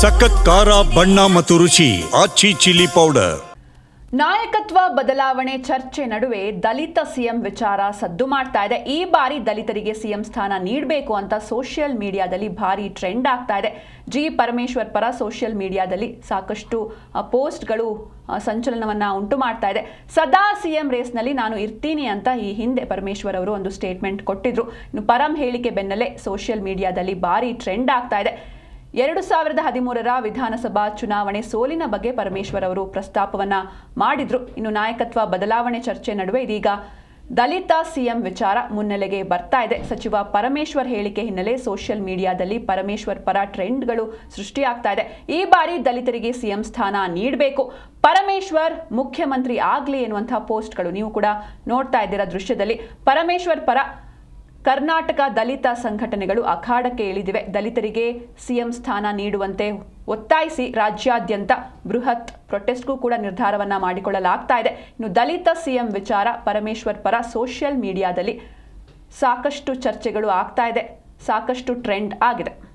ಸಖತ್ ಖಾರ, ಬಣ್ಣ ಮತ್ತು ರುಚಿ, ಆಚಿ ಚಿಲ್ಲಿ ಪೌಡರ್. ನಾಯಕತ್ವ ಬದಲಾವಣೆ ಚರ್ಚೆ ನಡುವೆ ದಲಿತ ಸಿಎಂ ವಿಚಾರ ಸದ್ದು ಮಾಡ್ತಾ ಇದೆ. ಈ ಬಾರಿ ದಲಿತರಿಗೆ ಸಿಎಂ ಸ್ಥಾನ ನೀಡಬೇಕು ಅಂತ ಸೋಷಿಯಲ್ ಮೀಡಿಯಾದಲ್ಲಿ ಭಾರಿ ಟ್ರೆಂಡ್ ಆಗ್ತಾ ಇದೆ. ಜಿ ಪರಮೇಶ್ವರ್ ಪರ ಸೋಷಿಯಲ್ ಮೀಡಿಯಾದಲ್ಲಿ ಸಾಕಷ್ಟು ಪೋಸ್ಟ್ಗಳು ಸಂಚಲನವನ್ನ ಉಂಟು ಮಾಡ್ತಾ ಇದೆ. ಸದಾ ಸಿಎಂ ರೇಸ್ನಲ್ಲಿ ನಾನು ಇರ್ತೀನಿ ಅಂತ ಈ ಹಿಂದೆ ಪರಮೇಶ್ವರ್ ಅವರು ಒಂದು ಸ್ಟೇಟ್ಮೆಂಟ್ ಕೊಟ್ಟಿದ್ರು. ಪರಂ ಹೇಳಿಕೆ ಬೆನ್ನಲ್ಲೇ ಸೋಷಿಯಲ್ ಮೀಡಿಯಾದಲ್ಲಿ ಭಾರಿ ಟ್ರೆಂಡ್ ಆಗ್ತಾ ಇದೆ. ಎರಡು ಸಾವಿರದ ಹದಿಮೂರರ ವಿಧಾನಸಭಾ ಚುನಾವಣೆ ಸೋಲಿನ ಬಗ್ಗೆ ಪರಮೇಶ್ವರ್ ಅವರು ಪ್ರಸ್ತಾಪವನ್ನ ಮಾಡಿದ್ರು. ಇನ್ನು ನಾಯಕತ್ವ ಬದಲಾವಣೆ ಚರ್ಚೆ ನಡುವೆ ಇದೀಗ ದಲಿತ ಸಿಎಂ ವಿಚಾರ ಮುನ್ನೆಲೆಗೆ ಬರ್ತಾ ಇದೆ. ಸಚಿವ ಪರಮೇಶ್ವರ್ ಹೇಳಿಕೆ ಹಿನ್ನೆಲೆ ಸೋಷಿಯಲ್ ಮೀಡಿಯಾದಲ್ಲಿ ಪರಮೇಶ್ವರ್ ಪರ ಟ್ರೆಂಡ್ಗಳು ಸೃಷ್ಟಿಯಾಗ್ತಾ ಇದೆ. ಈ ಬಾರಿ ದಲಿತರಿಗೆ ಸಿಎಂ ಸ್ಥಾನ ನೀಡಬೇಕು. ಪರಮೇಶ್ವರ್ ಮುಖ್ಯಮಂತ್ರಿ ಆಗ್ಲಿ ಎನ್ನುವಂತಹ ಪೋಸ್ಟ್ಗಳು ನೀವು ಕೂಡ ನೋಡ್ತಾ ಇದ್ದೀರಾ ದೃಶ್ಯದಲ್ಲಿ. ಪರಮೇಶ್ವರ್ ಪರ ಕರ್ನಾಟಕ ದಲಿತ ಸಂಘಟನೆಗಳು ಅಖಾಡಕ್ಕೆ ಇಳಿದಿವೆ. ದಲಿತರಿಗೆ ಸಿಎಂ ಸ್ಥಾನ ನೀಡುವಂತೆ ಒತ್ತಾಯಿಸಿ ರಾಜ್ಯಾದ್ಯಂತ ಬೃಹತ್ ಪ್ರೊಟೆಸ್ಟ್ಗೂ ಕೂಡ ನಿರ್ಧಾರವನ್ನು ಮಾಡಿಕೊಳ್ಳಲಾಗ್ತಾ ಇದೆ. ಇನ್ನು ದಲಿತ ಸಿಎಂ ವಿಚಾರ ಪರಮೇಶ್ವರ್ ಪರ ಸೋಷಿಯಲ್ ಮೀಡಿಯಾದಲ್ಲಿ ಸಾಕಷ್ಟು ಚರ್ಚೆಗಳು ಆಗ್ತಾ ಇದೆ. ಸಾಕಷ್ಟು ಟ್ರೆಂಡ್ ಆಗಿದೆ.